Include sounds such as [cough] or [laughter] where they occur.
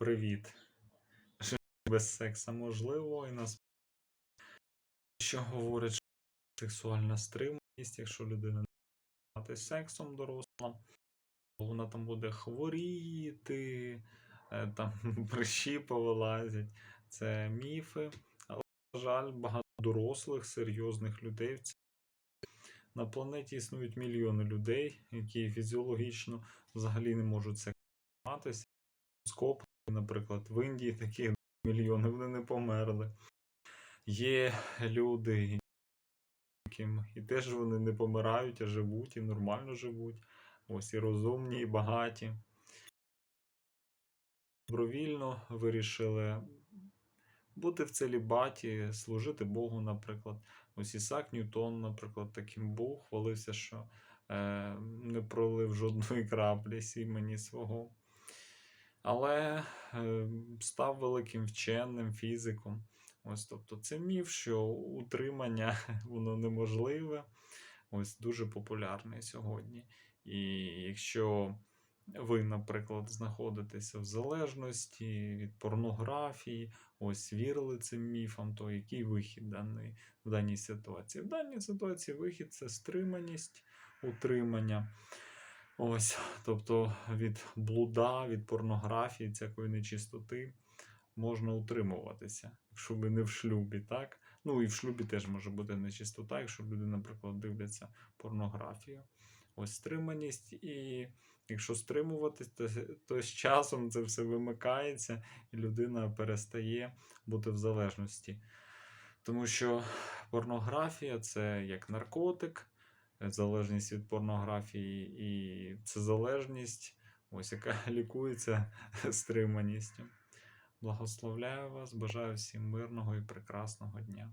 Привіт. Без секса можливо, і нас що говорить, що сексуальна стриманість, якщо людина не займати сексом доросла, вона там буде хворіти, е, там [laughs] прищі повилазять. Це міфи. Але, на жаль, багато дорослих, серйозних людей в ці- на планеті існують мільйони людей, які фізіологічно взагалі не можуть сексом займатися. Скоп, наприклад, в Індії такі [laughs] мільйони, вони не померли. Є люди, яким і теж вони не помирають, а живуть, і нормально живуть. Ось і розумні, і багаті. Добровільно вирішили бути в целібаті, служити Богу, наприклад. Ось Ісак Ньютон, наприклад, таким був, хвалився, що е, не пролив жодної краплі сімені свого. Але е, став великим вченим, фізиком. Ось, тобто, це міф, що утримання [laughs] воно неможливе. Ось дуже популярний сьогодні. І якщо ви, наприклад, знаходитеся в залежності від порнографії, ось вірили цим міфам, то який вихід даний, в даній ситуації? В даній ситуації вихід це стриманість, утримання. Ось, тобто від блуда, від порнографії, всякої нечистоти можна утримуватися, якщо ви не в шлюбі, так? Ну і в шлюбі теж може бути нечистота, якщо люди, наприклад, дивляться порнографію. Ось стриманість, і якщо стримуватись, то, то з часом це все вимикається, і людина перестає бути в залежності. Тому що порнографія це як наркотик, залежність від порнографії, і це залежність, ось яка [laughs] лікується [laughs] стриманістю. Благословляю вас, бажаю всім мирного і прекрасного дня.